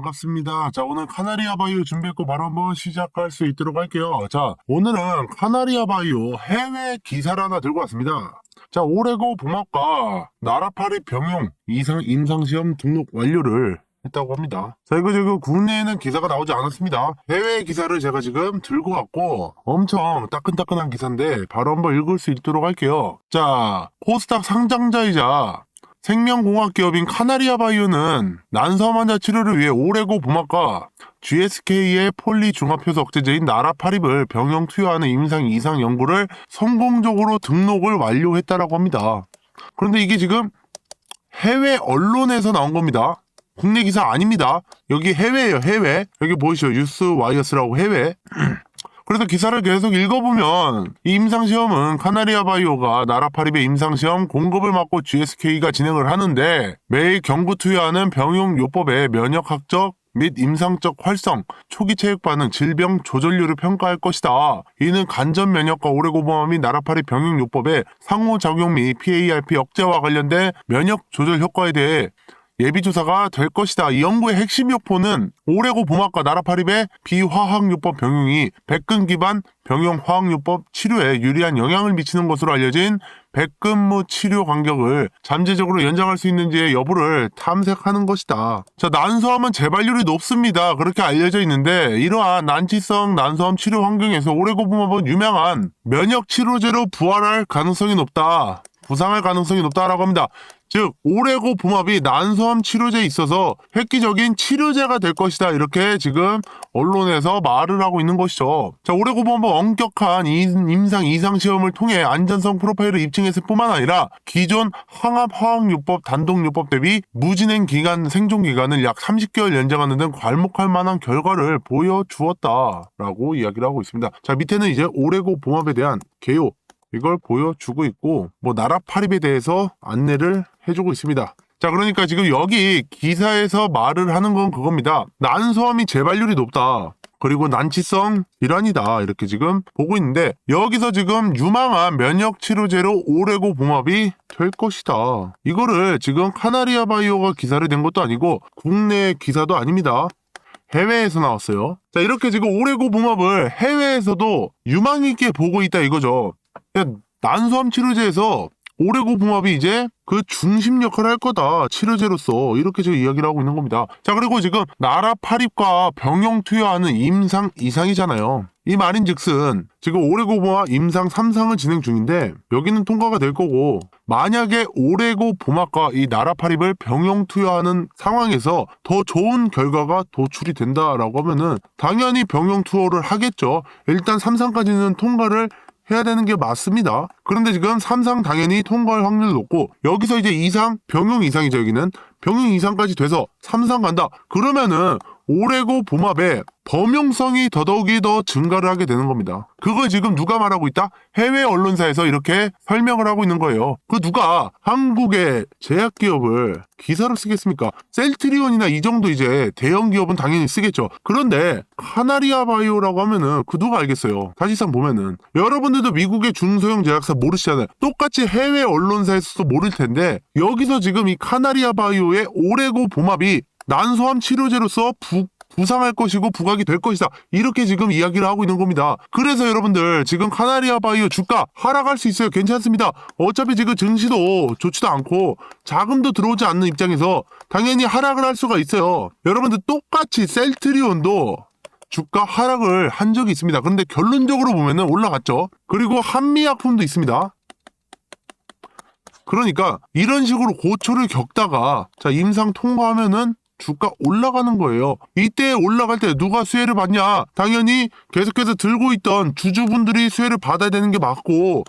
반갑습니다. 자, 오늘 카나리아 바이오 준비했고 바로 한번 시작할 수 있도록 할게요. 자, 오늘은 카나리아 바이오 해외 기사를 하나 들고 왔습니다. 자, 올해고 봄학과 나라파리 병용 이상 임상시험 등록 완료를 했다고 합니다. 자, 이거 지금 국내에는 기사가 나오지 않았습니다. 해외 기사를 제가 지금 들고 왔고 엄청 따끈따끈한 기사인데 바로 한번 읽을 수 있도록 할게요. 자, 코스닥 상장자이자 생명공학 기업인 카나리아 바이오는 난섬 환자 치료를 위해 올해고 봄학과 GSK의 폴리 중합효소 억제제인 나라파립을 병용 투여하는 임상 이상 연구를 성공적으로 등록을 완료했다라고 합니다. 그런데 이게 지금 해외 언론에서 나온 겁니다. 국내 기사 아닙니다. 여기 해외예요, 해외. 여기 보이시죠? 뉴스 와이어스라고 해외. 그래서 기사를 계속 읽어보면 이 임상시험은 카나리아 바이오가 나라 파립의 임상시험 공급을 맡고 GSK가 진행을 하는데 매일 경구 투여하는 병용요법의 면역학적 및 임상적 활성, 초기 체육 반응, 질병 조절률을 평가할 것이다. 이는 간접 면역과 오래고범암 및 나라파리 병용 요법의 상호작용 및 PARP 억제와 관련된 면역 조절 효과에 대해 예비조사가 될 것이다. 이 연구의 핵심 요포는 오레고 봄학과 나라파립의 비화학요법 병용이 백근 기반 병용 화학요법 치료에 유리한 영향을 미치는 것으로 알려진 백근무 치료 간격을 잠재적으로 연장할 수 있는지의 여부를 탐색하는 것이다. 자, 난소암은 재발률이 높습니다. 그렇게 알려져 있는데 이러한 난치성 난소암 치료 환경에서 오레고 봄합은 유명한 면역 치료제로 부활할 가능성이 높다. 부상할 가능성이 높다라고 합니다. 즉 오레고 봄합이 난소암 치료제에 있어서 획기적인 치료제가 될 것이다 이렇게 지금 언론에서 말을 하고 있는 것이죠. 자 오레고 봄합은 엄격한 임- 임상 이상 시험을 통해 안전성 프로파일을 입증했을 뿐만 아니라 기존 항암 화학요법 단독요법 대비 무진행 기간 생존 기간을 약 30개월 연장하는 등 괄목할 만한 결과를 보여주었다라고 이야기를 하고 있습니다. 자 밑에는 이제 오레고 봄합에 대한 개요 이걸 보여주고 있고 뭐 나라 파립에 대해서 안내를 해주고 있습니다. 자 그러니까 지금 여기 기사에서 말을 하는 건 그겁니다. 난소암이 재발률이 높다. 그리고 난치성 질환이다 이렇게 지금 보고 있는데 여기서 지금 유망한 면역 치료제로 오레고 봄합이 될 것이다. 이거를 지금 카나리아 바이오가 기사를 낸 것도 아니고 국내 기사도 아닙니다. 해외에서 나왔어요. 자 이렇게 지금 오레고 봄합을 해외에서도 유망 있게 보고 있다 이거죠. 난소암 치료제에서 오레고 봄합이 이제 그 중심 역할을 할 거다 치료제로서 이렇게 지금 이야기를 하고 있는 겁니다. 자 그리고 지금 나라 파립과 병용 투여하는 임상 이상이잖아요. 이 말인즉슨 지금 오레고 봄합 임상 3상을 진행 중인데 여기는 통과가 될 거고 만약에 오레고 봄합과 이 나라 파립을 병용 투여하는 상황에서 더 좋은 결과가 도출이 된다라고 하면은 당연히 병용 투어를 하겠죠. 일단 3상까지는 통과를 해야 되는 게 맞습니다. 그런데 지금 3상 당연히 통과할 확률 높고 여기서 이제 2상 병용 이상이죠 여기는 병용 이상까지 돼서 3상 간다. 그러면은 오레고 봄합에 범용성이 더더욱이 더 증가를 하게 되는 겁니다. 그걸 지금 누가 말하고 있다? 해외 언론사에서 이렇게 설명을 하고 있는 거예요. 그 누가 한국의 제약기업을 기사를 쓰겠습니까? 셀트리온이나 이 정도 이제 대형 기업은 당연히 쓰겠죠. 그런데 카나리아 바이오라고 하면은 그 누가 알겠어요. 사실상 보면은 여러분들도 미국의 중소형 제약사 모르시잖아요. 똑같이 해외 언론사에서도 모를 텐데 여기서 지금 이 카나리아 바이오의 오레고 봄합이 난소암 치료제로서 부, 부상할 것이고 부각이 될 것이다. 이렇게 지금 이야기를 하고 있는 겁니다. 그래서 여러분들 지금 카나리아 바이오 주가 하락할 수 있어요. 괜찮습니다. 어차피 지금 증시도 좋지도 않고 자금도 들어오지 않는 입장에서 당연히 하락을 할 수가 있어요. 여러분들 똑같이 셀트리온도 주가 하락을 한 적이 있습니다. 그런데 결론적으로 보면은 올라갔죠. 그리고 한미약품도 있습니다. 그러니까 이런 식으로 고초를 겪다가 자 임상 통과하면은 주가 올라가는 거예요. 이때 올라갈 때 누가 수혜를 받냐? 당연히 계속해서 들고 있던 주주분들이 수혜를 받아야 되는 게 맞고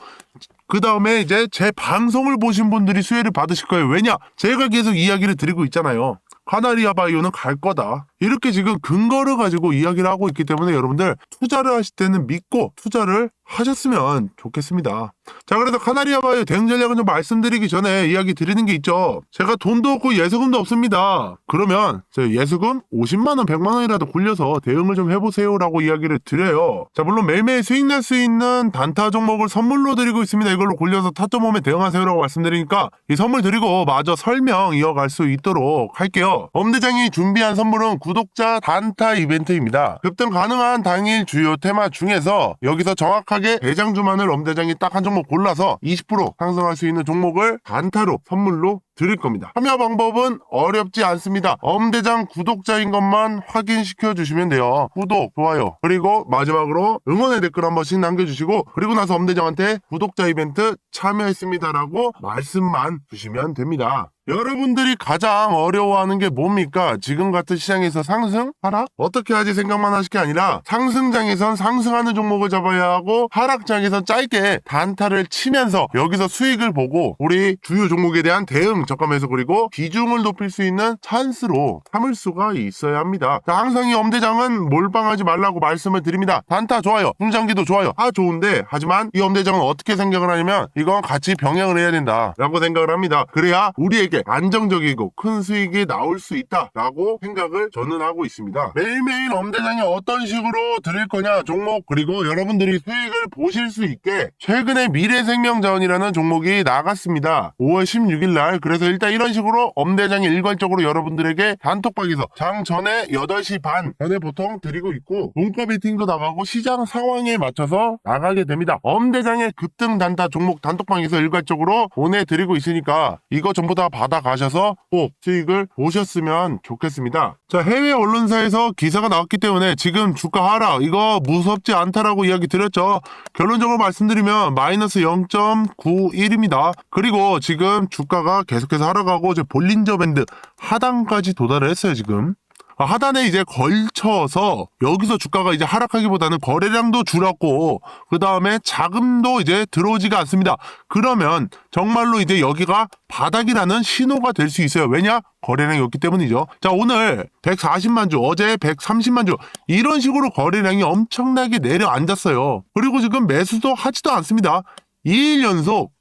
그 다음에 이제 제 방송을 보신 분들이 수혜를 받으실 거예요. 왜냐? 제가 계속 이야기를 드리고 있잖아요. 카나리아 바이오는 갈 거다. 이렇게 지금 근거를 가지고 이야기를 하고 있기 때문에 여러분들 투자를 하실 때는 믿고 투자를 하셨으면 좋겠습니다. 자, 그래서 카나리아 바이오 대응 전략은 좀 말씀드리기 전에 이야기 드리는 게 있죠. 제가 돈도 없고 예수금도 없습니다. 그러면 저 예수금 50만원, 100만원이라도 굴려서 대응을 좀 해보세요라고 이야기를 드려요. 자, 물론 매일매일 수익 낼 수 있는 단타 종목을 선물로 드리고 있습니다. 이걸로 굴려서 타점 몸에 대응하세요라고 말씀드리니까 이 선물 드리고 마저 설명 이어갈 수 있도록 할게요. 엄대장이 준비한 선물은 구독자 단타 이벤트입니다. 급등 가능한 당일 주요 테마 중에서 여기서 정확하게 대장주만을 엄대장이 딱 한 종목 골라서 20% 상승할 수 있는 종목을 단타로 선물로 드릴 겁니다. 참여 방법은 어렵지 않습니다. 엄대장 구독자인 것만 확인시켜 주시면 돼요. 구독, 좋아요, 그리고 마지막으로 응원의 댓글 한 번씩 남겨주시고 그리고 나서 엄대장한테 구독자 이벤트 참여했습니다라고 말씀만 주시면 됩니다. 여러분들이 가장 어려워하는 게 뭡니까? 지금 같은 시장에서 상승? 하락? 어떻게 하지 생각만 하실 게 아니라 상승장에선 상승하는 종목을 잡아야 하고 하락장에선 짧게 단타를 치면서 여기서 수익을 보고 우리 주요 종목에 대한 대응 적감해서 그리고 비중을 높일 수 있는 찬스로 삼을 수가 있어야 합니다. 자, 항상 이 엄대장은 몰빵하지 말라고 말씀을 드립니다. 단타 좋아요. 중장기도 좋아요. 아 좋은데 하지만 이 엄대장은 어떻게 생각을 하냐면 이건 같이 병행을 해야 된다라고 생각을 합니다. 그래야 우리에게 안정적이고 큰 수익이 나올 수 있다라고 생각을 저는 하고 있습니다. 매일매일 엄대장이 어떤 식으로 드릴 거냐 종목 그리고 여러분들이 수익을 보실 수 있게 최근에 미래생명자원이라는 종목이 나갔습니다. 5월 16일 날 그래서 일단 이런 식으로 엄대장이 일괄적으로 여러분들에게 단톡방에서 장 전에 8시 반 전에 보통 드리고 있고 문과 베팅도 나가고 시장 상황에 맞춰서 나가게 됩니다. 엄대장의 급등 단타 종목 단톡방에서 일괄적으로 보내드리고 있으니까 이거 전부 다 받아가셔서 꼭 수익을 보셨으면 좋겠습니다. 자 해외 언론사에서 기사가 나왔기 때문에 지금 주가 하락 이거 무섭지 않다라고 이야기 드렸죠. 결론적으로 말씀드리면 마이너스 0.91입니다. 그리고 지금 주가가 계속해서 하락하고 이제 볼린저 밴드 하단까지 도달을 했어요 지금. 아, 하단에 이제 걸쳐서 여기서 주가가 이제 하락하기보다는 거래량도 줄었고 그 다음에 자금도 이제 들어오지가 않습니다. 그러면 정말로 이제 여기가 바닥이라는 신호가 될 수 있어요. 왜냐? 거래량이 없기 때문이죠. 자 오늘 140만 주, 어제 130만 주 이런 식으로 거래량이 엄청나게 내려앉았어요. 그리고 지금 매수도 하지도 않습니다. 2일 연속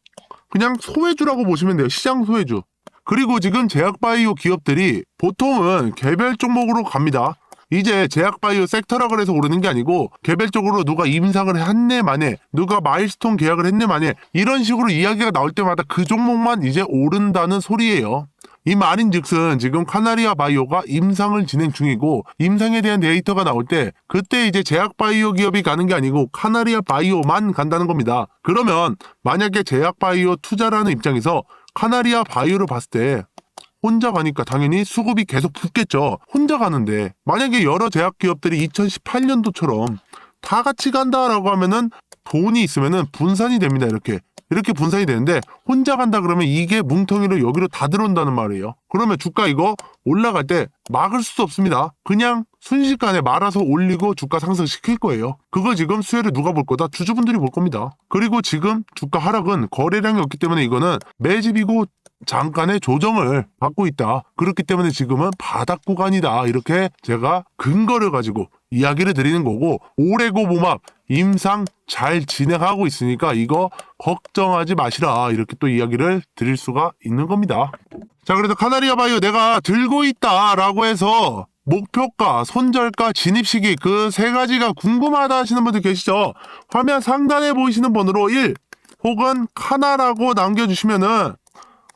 그냥 소외주라고 보시면 돼요. 시장 소외주. 그리고 지금 제약바이오 기업들이 보통은 개별 종목으로 갑니다. 이제 제약바이오 섹터라 그래서 오르는 게 아니고 개별적으로 누가 임상을 했네 만에 누가 마일스톤 계약을 했네 만에 이런 식으로 이야기가 나올 때마다 그 종목만 이제 오른다는 소리예요. 이 말인즉슨 지금 카나리아 바이오가 임상을 진행 중이고 임상에 대한 데이터가 나올 때 그때 이제 제약 바이오 기업이 가는 게 아니고 카나리아 바이오만 간다는 겁니다. 그러면 만약에 제약 바이오 투자라는 입장에서 카나리아 바이오를 봤을 때 혼자 가니까 당연히 수급이 계속 붙겠죠. 혼자 가는데 만약에 여러 제약 기업들이 2018년도처럼 다 같이 간다라고 하면은 돈이 있으면은 분산이 됩니다. 이렇게 이렇게 분산이 되는데 혼자 간다 그러면 이게 뭉텅이로 여기로 다 들어온다는 말이에요. 그러면 주가 이거 올라갈 때 막을 수 없습니다. 그냥 순식간에 말아서 올리고 주가 상승시킬 거예요. 그걸 지금 수혜를 누가 볼 거다? 주주분들이 볼 겁니다. 그리고 지금 주가 하락은 거래량이 없기 때문에 이거는 매집이고 잠깐의 조정을 받고 있다. 그렇기 때문에 지금은 바닥 구간이다. 이렇게 제가 근거를 가지고 이야기를 드리는 거고 올해고 봄합 임상 잘 진행하고 있으니까 이거 걱정하지 마시라. 이렇게 또 이야기를 드릴 수가 있는 겁니다. 자, 그래서 카나리아 바이오 내가 들고 있다라고 해서 목표가, 손절가, 진입 시기 그 세 가지가 궁금하다 하시는 분들 계시죠? 화면 상단에 보이시는 번호로 1 혹은 카나라고 남겨주시면은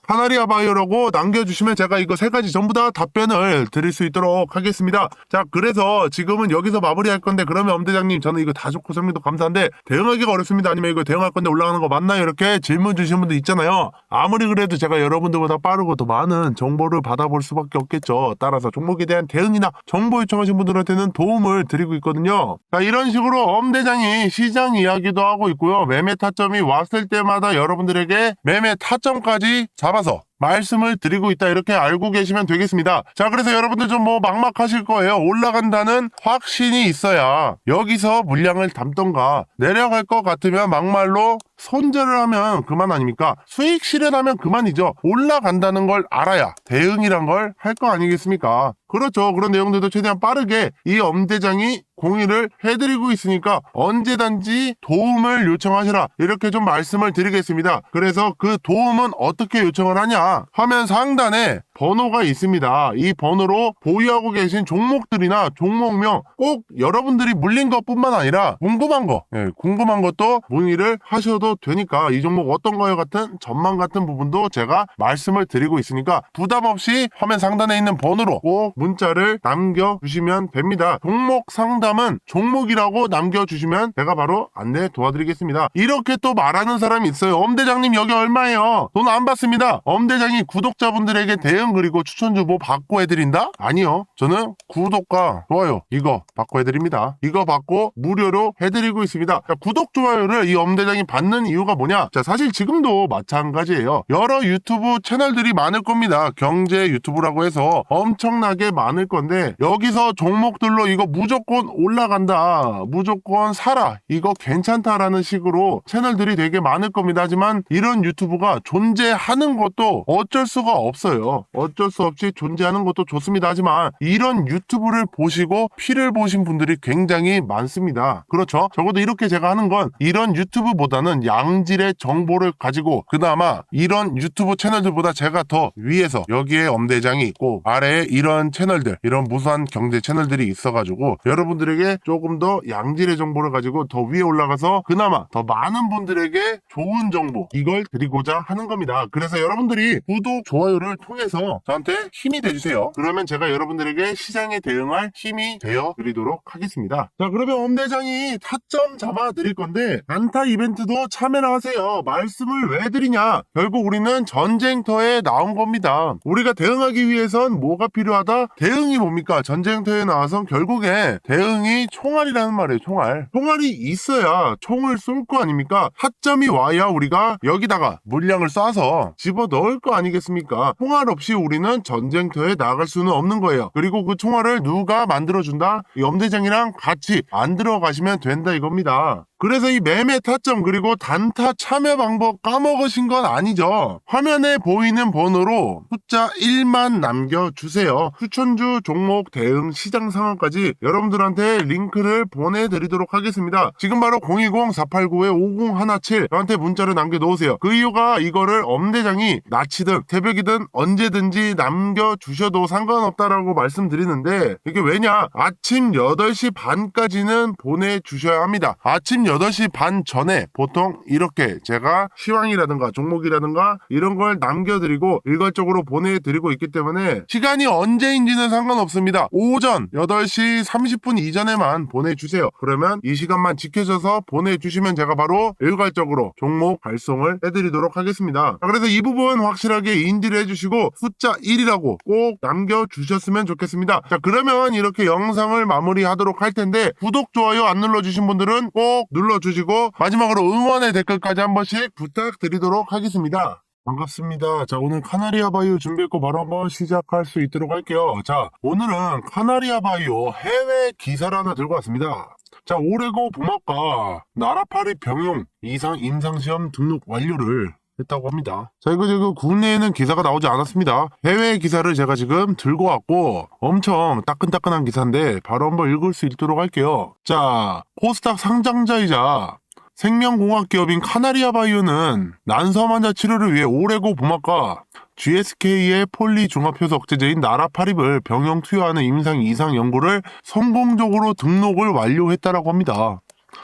카나리아 바이오라고 남겨주시면 제가 이거 세 가지 전부 다 답변을 드릴 수 있도록 하겠습니다. 자, 그래서 지금은 여기서 마무리할 건데 그러면 엄대장님 저는 이거 다 좋고 설명도 감사한데 대응하기가 어렵습니다. 아니면 이거 대응할 건데 올라가는 거 맞나요? 이렇게 질문 주시는 분들 있잖아요. 아무리 그래도 제가 여러분들보다 빠르고 더 많은 정보를 받아볼 수밖에 없겠죠. 따라서 종목에 대한 대응이나 정보 요청하신 분들한테는 도움을 드리고 있거든요. 자, 이런 식으로 엄대장이 시장 이야기도 하고 있고요. 매매 타점이 왔을 때마다 여러분들에게 매매 타점까지 잡 아서 말씀을 드리고 있다 이렇게 알고 계시면 되겠습니다. 자 그래서 여러분들 좀 뭐 막막하실 거예요. 올라간다는 확신이 있어야 여기서 물량을 담던가 내려갈 것 같으면 막말로 손절을 하면 그만 아닙니까? 수익 실현하면 그만이죠. 올라간다는 걸 알아야 대응이란 걸 할 거 아니겠습니까? 그렇죠. 그런 내용들도 최대한 빠르게 이 엄대장이 공유를 해드리고 있으니까 언제든지 도움을 요청하시라 이렇게 좀 말씀을 드리겠습니다. 그래서 그 도움은 어떻게 요청을 하냐? 화면 상단에 번호가 있습니다. 이 번호로 보유하고 계신 종목들이나 종목명 꼭 여러분들이 물린 것뿐만 아니라 궁금한 거, 예, 궁금한 것도 문의를 하셔도 되니까 이 종목 어떤 거요 같은 전망 같은 부분도 제가 말씀을 드리고 있으니까 부담 없이 화면 상단에 있는 번호로 꼭 문자를 남겨주시면 됩니다. 종목 상담은 종목이라고 남겨주시면 제가 바로 안내 도와드리겠습니다. 이렇게 또 말하는 사람이 있어요. 엄대장님 여기 얼마예요? 돈 안 받습니다. 엄대장이 구독자분들에게 대응 그리고 추천주 뭐 받고 해드린다? 아니요. 저는 구독과 좋아요 이거 받고 해드립니다. 이거 받고 무료로 해드리고 있습니다. 자, 구독 좋아요를 이 엄대장이 받는 이유가 뭐냐? 자 사실 지금도 마찬가지예요. 여러 유튜브 채널들이 많을 겁니다. 경제 유튜브라고 해서 엄청나게 많을 건데 여기서 종목들로 이거 무조건 올라간다. 무조건 사라. 이거 괜찮다라는 식으로 채널들이 되게 많을 겁니다. 하지만 이런 유튜브가 존재하는 것도 어쩔 수가 없어요. 어쩔 수 없이 존재하는 것도 좋습니다. 하지만 이런 유튜브를 보시고 피를 보신 분들이 굉장히 많습니다. 그렇죠? 적어도 이렇게 제가 하는 건 이런 유튜브보다는 양질의 정보를 가지고 그나마 이런 유튜브 채널들보다 제가 더 위에서 여기에 엄대장이 있고 아래에 이런 채널들 이런 무수한 경제 채널들이 있어가지고 여러분들에게 조금 더 양질의 정보를 가지고 더 위에 올라가서 그나마 더 많은 분들에게 좋은 정보 이걸 드리고자 하는 겁니다. 그래서 여러분들이 구독 좋아요를 통해서 저한테 힘이 돼주세요. 그러면 제가 여러분들에게 시장에 대응할 힘이 되어 드리도록 하겠습니다. 자 그러면 엄대장이 타점 잡아 드릴 건데 안타 이벤트도 참여를 하세요. 말씀을 왜 드리냐? 결국 우리는 전쟁터에 나온 겁니다. 우리가 대응하기 위해선 뭐가 필요하다? 대응이 뭡니까? 전쟁터에 나와서 결국에 대응이 총알이라는 말이에요. 총알. 총알이 있어야 총을 쏠 거 아닙니까? 타점이 와야 우리가 여기다가 물량을 쏴서 집어 넣을 거 아니겠습니까? 총알 없이 우리는 전쟁터에 나갈 수는 없는 거예요. 그리고 그 총알을 누가 만들어준다? 이 엄대장이랑 같이 만들어 가시면 된다 이겁니다. 그래서 이 매매 타점 그리고 단타 참여 방법 까먹으신 건 아니죠. 화면에 보이는 번호로 숫자 1만 남겨주세요. 추천주 종목 대응 시장 상황까지 여러분들한테 링크를 보내드리도록 하겠습니다. 지금 바로 010-489-5017 저한테 문자를 남겨놓으세요. 그 이유가 이거를 엄대장이 낮이든 새벽이든 언제든지 남겨주셔도 상관없다라고 말씀드리는데 이게 왜냐 아침 8시 반까지는 보내주셔야 합니다. 아침 8시 반 전에 보통 이렇게 제가 시황이라든가 종목이라든가 이런 걸 남겨드리고 일괄적으로 보내드리고 있기 때문에 시간이 언제인지는 상관없습니다. 오전 8시 30분 이전에만 보내주세요. 그러면 이 시간만 지켜져서 보내주시면 제가 바로 일괄적으로 종목 발송을 해드리도록 하겠습니다. 자, 그래서 이 부분 확실하게 인지를 해주시고 숫자 1이라고 꼭 남겨주셨으면 좋겠습니다. 자 그러면 이렇게 영상을 마무리하도록 할 텐데 구독, 좋아요 안 눌러주신 분들은 꼭 눌러주시고 마지막으로 응원의 댓글까지 한 번씩 부탁드리도록 하겠습니다. 반갑습니다. 자, 오늘 카나리아 바이오 준비했고 바로 한번 시작할 수 있도록 할게요. 자, 오늘은 카나리아 바이오 해외 기사를 하나 들고 왔습니다. 자, 올해고 봄학과 나라파리 병용 이상 임상시험 등록 완료를 했다고 합니다. 자, 이거 지금 국내에는 기사가 나오지 않았습니다. 해외 기사를 제가 지금 들고 왔고 엄청 따끈따끈한 기사인데 바로 한번 읽을 수 있도록 할게요. 자, 코스닥 상장자이자 생명공학 기업인 카나리아 바이오는 난섬 환자 치료를 위해 올해고 봄학과 GSK의 폴리 종합효소 억제제인 나라파립을 병용 투여하는 임상 이상 연구를 성공적으로 등록을 완료했다라고 합니다.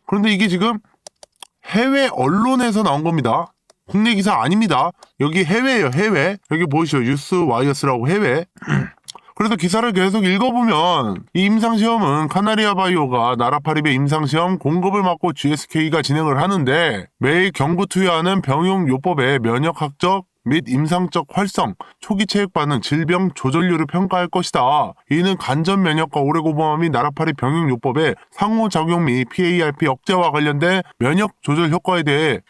그런데 이게 지금 해외 언론에서 나온 겁니다. 국내 기사 아닙니다. 여기 해외예요, 해외. 여기 보이시죠? 뉴스 와이어스라고 해외. 그래서 기사를 계속 읽어보면 이 임상시험은 카나리아 바이오가 나라파립의 임상시험 공급을 맡고 GSK가 진행을 하는데 매일 경구 투여하는 병용요법의 면역학적 및 임상적 활성, 초기 체액 반응, 질병 조절률을 평가할 것이다. 이는 간접 면역과 오래고범함 및 나라파리 병용 요법의 상호작용 및 PARP 억제와 관련된 면역 조절 효과에 대해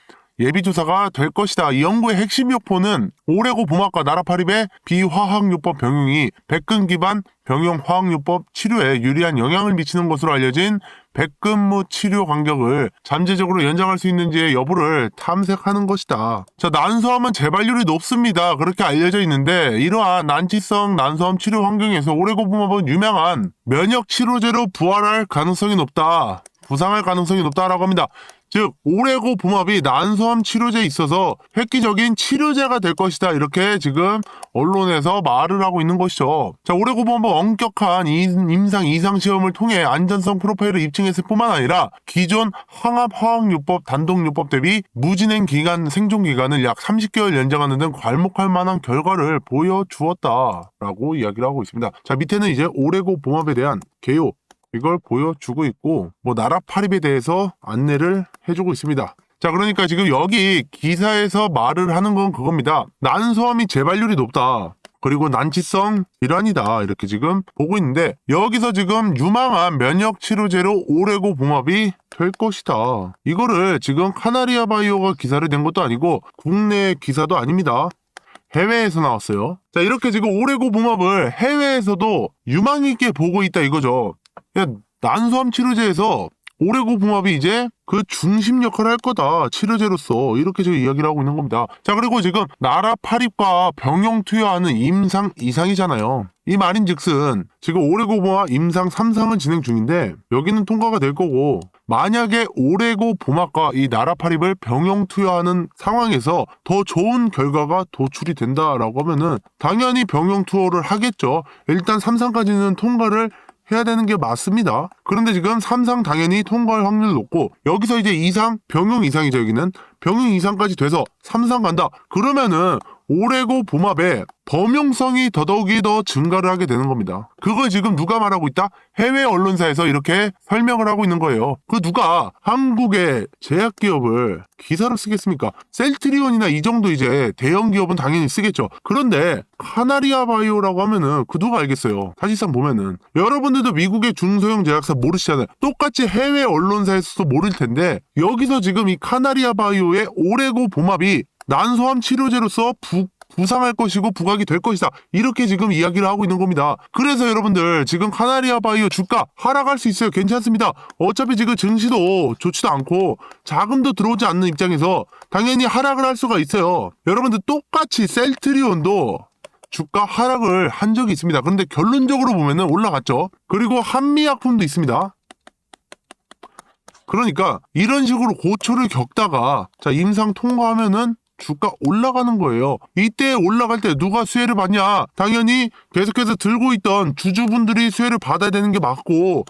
예비조사가 될 것이다. 이 연구의 핵심 요포는 오레고 봄학과 나라파립의 비화학요법 병용이 백근 기반 병용 화학요법 치료에 유리한 영향을 미치는 것으로 알려진 백근무 치료 간격을 잠재적으로 연장할 수 있는지의 여부를 탐색하는 것이다. 자, 난소암은 재발률이 높습니다. 그렇게 알려져 있는데 이러한 난치성 난소암 치료 환경에서 오레고봄합은 유명한 면역 치료제로 부활할 가능성이 높다. 부상할 가능성이 높다라고 합니다. 즉 오레고 봄합이 난소암 치료제에 있어서 획기적인 치료제가 될 것이다 이렇게 지금 언론에서 말을 하고 있는 것이죠. 자 오레고 봄합은 엄격한 임- 임상 이상 시험을 통해 안전성 프로파일을 입증했을 뿐만 아니라 기존 항암 화학요법 단독요법 대비 무진행 기간 생존 기간을 약 30개월 연장하는 등 괄목할 만한 결과를 보여주었다라고 이야기를 하고 있습니다. 자 밑에는 이제 오레고 봄합에 대한 개요 이걸 보여주고 있고 뭐 나라 파립에 대해서 안내를 해주고 있습니다. 자 그러니까 지금 여기 기사에서 말을 하는 건 그겁니다. 난소암이 재발률이 높다. 그리고 난치성 질환이다 이렇게 지금 보고 있는데 여기서 지금 유망한 면역 치료제로 오레고 봉합이 될 것이다. 이거를 지금 카나리아 바이오가 기사를 낸 것도 아니고 국내 기사도 아닙니다. 해외에서 나왔어요. 자 이렇게 지금 오레고 봉합을 해외에서도 유망 있게 보고 있다 이거죠. 야, 난소암 치료제에서 오레고 봉합이 이제 그 중심 역할을 할 거다 치료제로서 이렇게 지금 이야기를 하고 있는 겁니다. 자 그리고 지금 나라 파립과 병용 투여하는 임상 이상이잖아요. 이 말인즉슨 지금 오레고 봉합 임상 3상은 진행 중인데 여기는 통과가 될 거고 만약에 오레고 봄학과 이 나라 파립을 병용 투여하는 상황에서 더 좋은 결과가 도출이 된다라고 하면은 당연히 병용 투어를 하겠죠. 일단 3상까지는 통과를 해야 되는 게 맞습니다. 그런데 지금 3상 당연히 통과할 확률 높고 여기서 이제 2상 병용 이상이죠 여기는 병용 이상까지 돼서 3상 간다. 그러면은 오레고 봄합에 범용성이 더더욱이 더 증가를 하게 되는 겁니다. 그걸 지금 누가 말하고 있다? 해외 언론사에서 이렇게 설명을 하고 있는 거예요. 그 누가 한국의 제약기업을 기사로 쓰겠습니까? 셀트리온이나 이 정도 이제 대형 기업은 당연히 쓰겠죠. 그런데 카나리아 바이오라고 하면은 그 누가 알겠어요. 사실상 보면은 여러분들도 미국의 중소형 제약사 모르시잖아요. 똑같이 해외 언론사에서도 모를 텐데 여기서 지금 이 카나리아 바이오의 오레고 봄합이 난소암 치료제로서 부, 부상할 것이고 부각이 될 것이다. 이렇게 지금 이야기를 하고 있는 겁니다. 그래서 여러분들 지금 카나리아 바이오 주가 하락할 수 있어요. 괜찮습니다. 어차피 지금 증시도 좋지도 않고 자금도 들어오지 않는 입장에서 당연히 하락을 할 수가 있어요. 여러분들 똑같이 셀트리온도 주가 하락을 한 적이 있습니다. 그런데 결론적으로 보면은 올라갔죠. 그리고 한미약품도 있습니다. 그러니까 이런 식으로 고초를 겪다가 자 임상 통과하면은 주가 올라가는 거예요. 이때 올라갈 때 누가 수혜를 받냐? 당연히 계속해서 들고 있던 주주분들이 수혜를 받아야 되는 게 맞고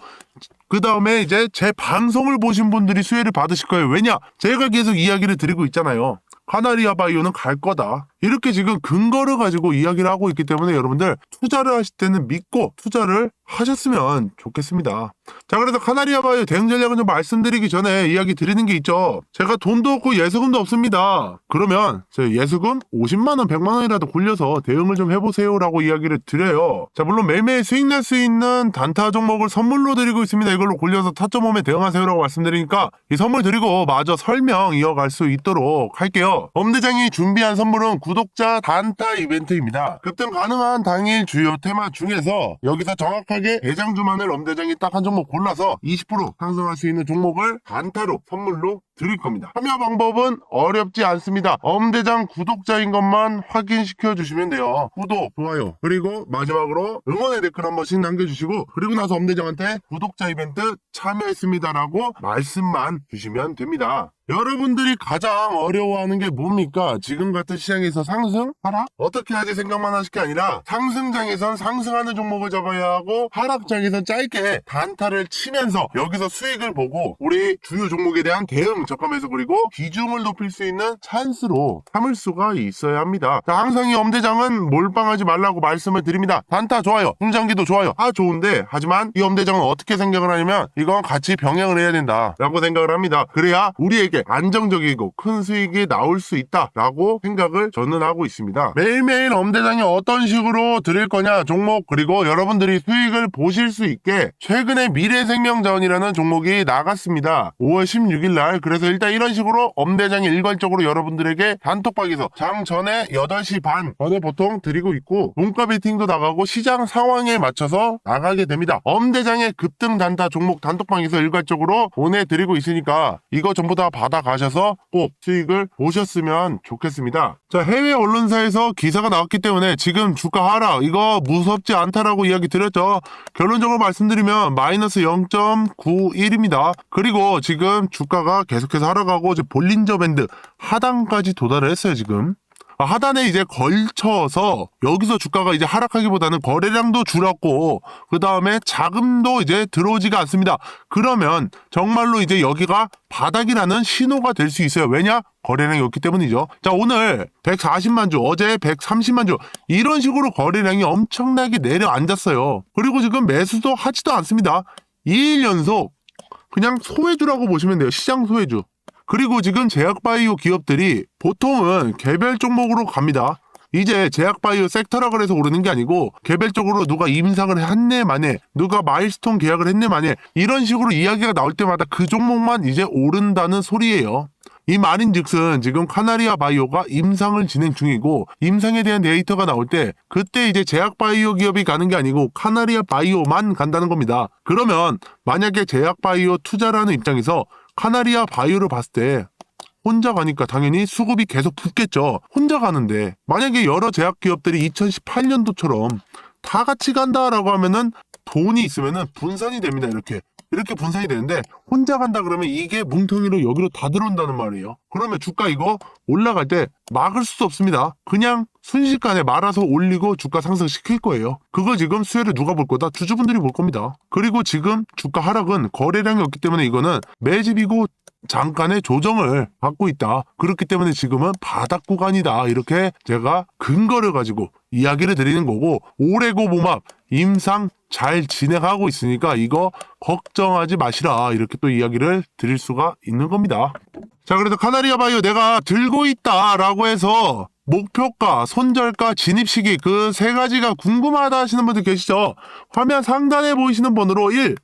그 다음에 이제 제 방송을 보신 분들이 수혜를 받으실 거예요. 왜냐? 제가 계속 이야기를 드리고 있잖아요. 카나리아 바이오는 갈 거다. 이렇게 지금 근거를 가지고 이야기를 하고 있기 때문에 여러분들 투자를 하실 때는 믿고 투자를 하셨으면 좋겠습니다. 자, 그래서 카나리아 바이오 대응 전략은 좀 말씀드리기 전에 이야기 드리는 게 있죠. 제가 돈도 없고 예수금도 없습니다. 그러면 제 예수금 50만 원, 100만 원이라도 굴려서 대응을 좀 해보세요라고 이야기를 드려요. 자, 물론 매일매일 수익 낼 수 있는 단타 종목을 선물로 드리고 있습니다. 이걸로 굴려서 타점 몸에 대응하세요라고 말씀드리니까 이 선물 드리고 마저 설명 이어갈 수 있도록 할게요. 엄대장이 준비한 선물은 구독자 단타 이벤트입니다. 급등 가능한 당일 주요 테마 중에서 여기서 정확하게 대장 주만을 엄대장이 딱 한 종목 골라서 20% 상승할 수 있는 종목을 단타로 선물로 드릴 겁니다. 참여 방법은 어렵지 않습니다. 엄대장 구독자인 것만 확인시켜 주시면 돼요. 구독, 좋아요, 그리고 마지막으로 응원의 댓글 한 번씩 남겨주시고 그리고 나서 엄대장한테 구독자 이벤트 참여했습니다라고 말씀만 주시면 됩니다. 여러분들이 가장 어려워하는 게 뭡니까? 지금 같은 시장에서 상승? 하락? 어떻게 하지 생각만 하실 게 아니라 상승장에선 상승하는 종목을 잡아야 하고 하락장에선 짧게 단타를 치면서 여기서 수익을 보고 우리 주요 종목에 대한 대응 적감해서 그리고 비중을 높일 수 있는 찬스로 삼을 수가 있어야 합니다. 자, 항상 이 엄대장은 몰빵하지 말라고 말씀을 드립니다. 단타 좋아요. 공장기도 좋아요. 아 좋은데 하지만 이 엄대장은 어떻게 생각을 하냐면 이건 같이 병행을 해야 된다 라고 생각을 합니다. 그래야 우리에게 안정적이고 큰 수익이 나올 수 있다라고 생각을 저는 하고 있습니다. 매일매일 엄대장이 어떤 식으로 드릴 거냐 종목 그리고 여러분들이 수익을 보실 수 있게 최근에 미래생명자원이라는 종목이 나갔습니다. 5월 16일 날 그래서 일단 이런 식으로 엄대장이 일괄적으로 여러분들에게 단톡방에서 장 전에 8시 반 전에 보통 드리고 있고 문가 베팅도 나가고 시장 상황에 맞춰서 나가게 됩니다. 엄대장의 급등 단타 종목 단톡방에서 일괄적으로 보내드리고 있으니까 이거 전부 다 받아가셔서 꼭 수익을 보셨으면 좋겠습니다. 자 해외 언론사에서 기사가 나왔기 때문에 지금 주가 하락 이거 무섭지 않다라고 이야기 드렸죠. 결론적으로 말씀드리면 마이너스 0.91입니다. 그리고 지금 주가가 계속 계속해서 하락하고 이제 볼린저 밴드 하단까지 도달을 했어요 지금. 아, 하단에 이제 걸쳐서 여기서 주가가 이제 하락하기보다는 거래량도 줄었고 그 다음에 자금도 이제 들어오지가 않습니다. 그러면 정말로 이제 여기가 바닥이라는 신호가 될 수 있어요. 왜냐? 거래량이 없기 때문이죠. 자 오늘 140만 주, 어제 130만 주 이런 식으로 거래량이 엄청나게 내려앉았어요. 그리고 지금 매수도 하지도 않습니다. 2일 연속 그냥 소외주라고 보시면 돼요. 시장 소외주. 그리고 지금 제약바이오 기업들이 보통은 개별 종목으로 갑니다. 이제 제약바이오 섹터라 그래서 오르는 게 아니고 개별적으로 누가 임상을 했네 만에 누가 마일스톤 계약을 했네 만에 이런 식으로 이야기가 나올 때마다 그 종목만 이제 오른다는 소리예요. 이 말인즉슨 지금 카나리아 바이오가 임상을 진행 중이고 임상에 대한 데이터가 나올 때 그때 이제 제약 바이오 기업이 가는 게 아니고 카나리아 바이오만 간다는 겁니다. 그러면 만약에 제약 바이오 투자라는 입장에서 카나리아 바이오를 봤을 때 혼자 가니까 당연히 수급이 계속 붙겠죠. 혼자 가는데 만약에 여러 제약 기업들이 2018년도처럼 다 같이 간다라고 하면은 돈이 있으면은 분산이 됩니다. 이렇게 이렇게 분산이 되는데 혼자 간다 그러면 이게 뭉텅이로 여기로 다 들어온다는 말이에요. 그러면 주가 이거 올라갈 때 막을 수 없습니다. 그냥 순식간에 말아서 올리고 주가 상승시킬 거예요. 그거 지금 수혜를 누가 볼 거다? 주주분들이 볼 겁니다. 그리고 지금 주가 하락은 거래량이 없기 때문에 이거는 매집이고 잠깐의 조정을 받고 있다. 그렇기 때문에 지금은 바닥 구간이다. 이렇게 제가 근거를 가지고 이야기를 드리는 거고 올해고 봄합 임상 잘 진행하고 있으니까 이거 걱정하지 마시라. 이렇게 또 이야기를 드릴 수가 있는 겁니다. 자, 그래서 카나리아 바이오 내가 들고 있다라고 해서 목표가, 손절가, 진입 시기 그 세 가지가 궁금하다 하시는 분들 계시죠? 화면 상단에 보이시는 번호로 1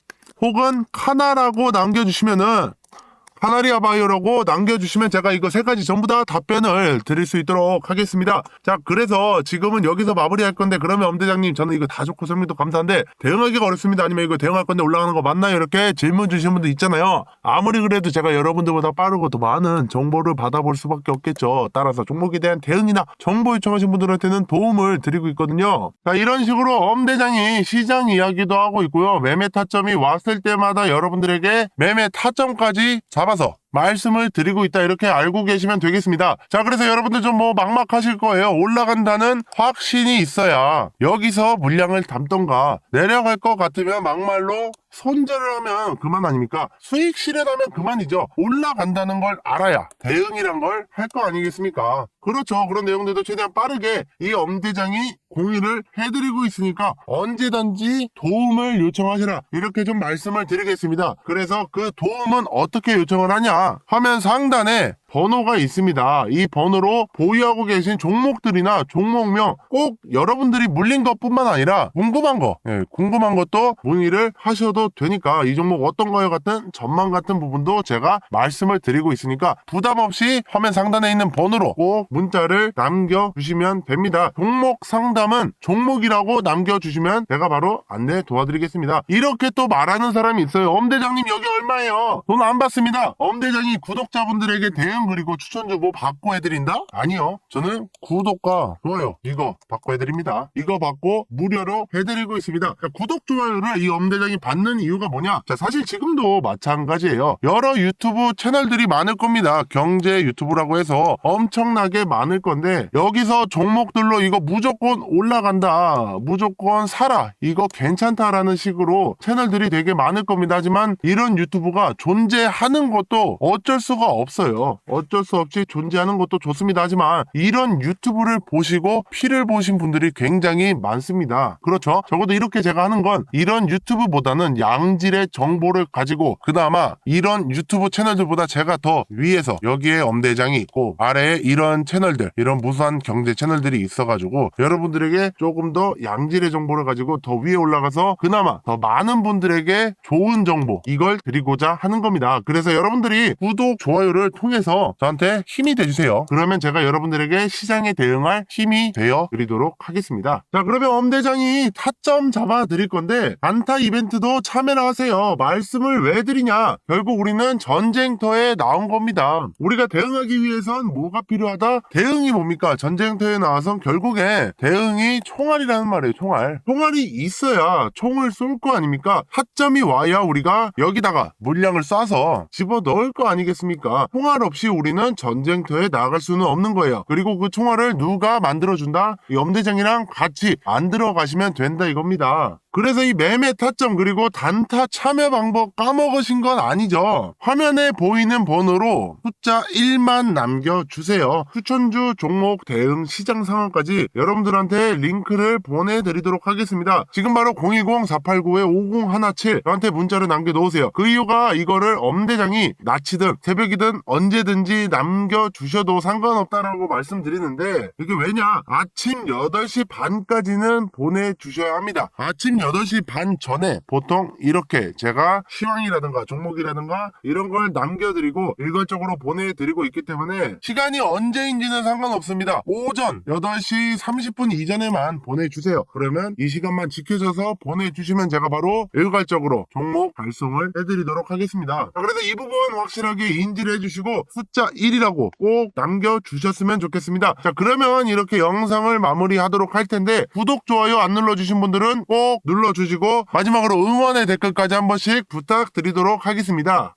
혹은 카나라고 남겨주시면은 카나리아 바이오라고 남겨주시면 제가 이거 세 가지 전부 다 답변을 드릴 수 있도록 하겠습니다. 자, 그래서 지금은 여기서 마무리할 건데 그러면 엄대장님 저는 이거 다 좋고 설명도 감사한데 대응하기가 어렵습니다. 아니면 이거 대응할 건데 올라가는 거 맞나요? 이렇게 질문 주시는 분들 있잖아요. 아무리 그래도 제가 여러분들보다 빠르고 더 많은 정보를 받아볼 수밖에 없겠죠. 따라서 종목에 대한 대응이나 정보 요청하신 분들한테는 도움을 드리고 있거든요. 자, 이런 식으로 엄대장이 시장 이야기도 하고 있고요. 매매 타점이 왔을 때마다 여러분들에게 매매 타점까지 잡 아서 말씀을 드리고 있다 이렇게 알고 계시면 되겠습니다. 자 그래서 여러분들 좀 뭐 막막하실 거예요. 올라간다는 확신이 있어야 여기서 물량을 담던가 내려갈 것 같으면 막말로 손절을 하면 그만 아닙니까? 수익 실현하면 그만이죠. 올라간다는 걸 알아야 대응이란 걸 할 거 아니겠습니까? 그렇죠. 그런 내용들도 최대한 빠르게 이 엄대장이 공유를 해드리고 있으니까 언제든지 도움을 요청하시라 이렇게 좀 말씀을 드리겠습니다. 그래서 그 도움은 어떻게 요청을 하냐? 화면 상단에 번호가 있습니다. 이 번호로 보유하고 계신 종목들이나 종목명 꼭 여러분들이 물린 것뿐만 아니라 궁금한 거, 예, 궁금한 것도 문의를 하셔도 되니까 이 종목 어떤가요 같은 전망 같은 부분도 제가 말씀을 드리고 있으니까 부담 없이 화면 상단에 있는 번호로 꼭 문자를 남겨주시면 됩니다. 종목 상담은 종목이라고 남겨주시면 제가 바로 안내 도와드리겠습니다. 이렇게 또 말하는 사람이 있어요. 엄대장님 여기 얼마예요? 돈 안 받습니다. 엄대장이 구독자분들에게 대응 그리고 추천주 뭐 받고 해드린다? 아니요. 저는 구독과 좋아요 이거 받고 해드립니다. 이거 받고 무료로 해드리고 있습니다. 자, 구독 좋아요를 이 엄대장이 받는 이유가 뭐냐? 자 사실 지금도 마찬가지예요. 여러 유튜브 채널들이 많을 겁니다. 경제 유튜브라고 해서 엄청나게 많을 건데 여기서 종목들로 이거 무조건 올라간다. 무조건 사라. 이거 괜찮다라는 식으로 채널들이 되게 많을 겁니다. 하지만 이런 유튜브가 존재하는 것도 어쩔 수가 없어요. 어쩔 수 없이 존재하는 것도 좋습니다. 하지만 이런 유튜브를 보시고 피를 보신 분들이 굉장히 많습니다. 그렇죠? 적어도 이렇게 제가 하는 건 이런 유튜브보다는 양질의 정보를 가지고 그나마 이런 유튜브 채널들보다 제가 더 위에서 여기에 엄대장이 있고 아래에 이런 채널들 이런 무수한 경제 채널들이 있어가지고 여러분들에게 조금 더 양질의 정보를 가지고 더 위에 올라가서 그나마 더 많은 분들에게 좋은 정보 이걸 드리고자 하는 겁니다. 그래서 여러분들이 구독 좋아요를 통해서 눌러주셔서 저한테 힘이 돼주세요. 그러면 제가 여러분들에게 시장에 대응할 힘이 되어 드리도록 하겠습니다. 자, 그러면 엄대장이 타점 잡아 드릴 건데, 안타 이벤트도 참여를 하세요. 말씀을 왜 드리냐? 결국 우리는 전쟁터에 나온 겁니다. 우리가 대응하기 위해선 뭐가 필요하다? 대응이 뭡니까? 전쟁터에 나와선 결국에 대응이 총알이라는 말이에요, 총알. 총알이 있어야 총을 쏠 거 아닙니까? 타점이 와야 우리가 여기다가 물량을 쏴서 집어 넣을 거 아니겠습니까? 총알 없이 우리는 전쟁터에 나갈 수는 없는 거예요. 그리고 그 총알을 누가 만들어준다? 이 엄대장이랑 같이 만들어 가시면 된다 이겁니다. 그래서 이 매매 타점 그리고 단타 참여 방법 까먹으신 건 아니죠. 화면에 보이는 번호로 숫자 1만 남겨주세요. 추천주 종목 대응 시장 상황까지 여러분들한테 링크를 보내드리도록 하겠습니다. 지금 바로 010-489-5017 저한테 문자를 남겨놓으세요. 그 이유가 이거를 엄대장이 낮이든 새벽이든 언제든지 남겨주셔도 상관없다라고 말씀드리는데 이게 왜냐 아침 8시 반까지는 보내주셔야 합니다. 아침 8시 반 전에 보통 이렇게 제가 시황이라든가 종목이라든가 이런 걸 남겨드리고 일괄적으로 보내드리고 있기 때문에 시간이 언제인지는 상관없습니다. 오전 8시 30분 이전에만 보내주세요. 그러면 이 시간만 지켜져서 보내주시면 제가 바로 일괄적으로 종목 발송을 해드리도록 하겠습니다. 자, 그래서 이 부분 확실하게 인지를 해주시고 숫자 1이라고 꼭 남겨주셨으면 좋겠습니다. 자 그러면 이렇게 영상을 마무리하도록 할 텐데 구독, 좋아요 안 눌러주신 분들은 꼭 눌러주시고 마지막으로 응원의 댓글까지 한 번씩 부탁드리도록 하겠습니다.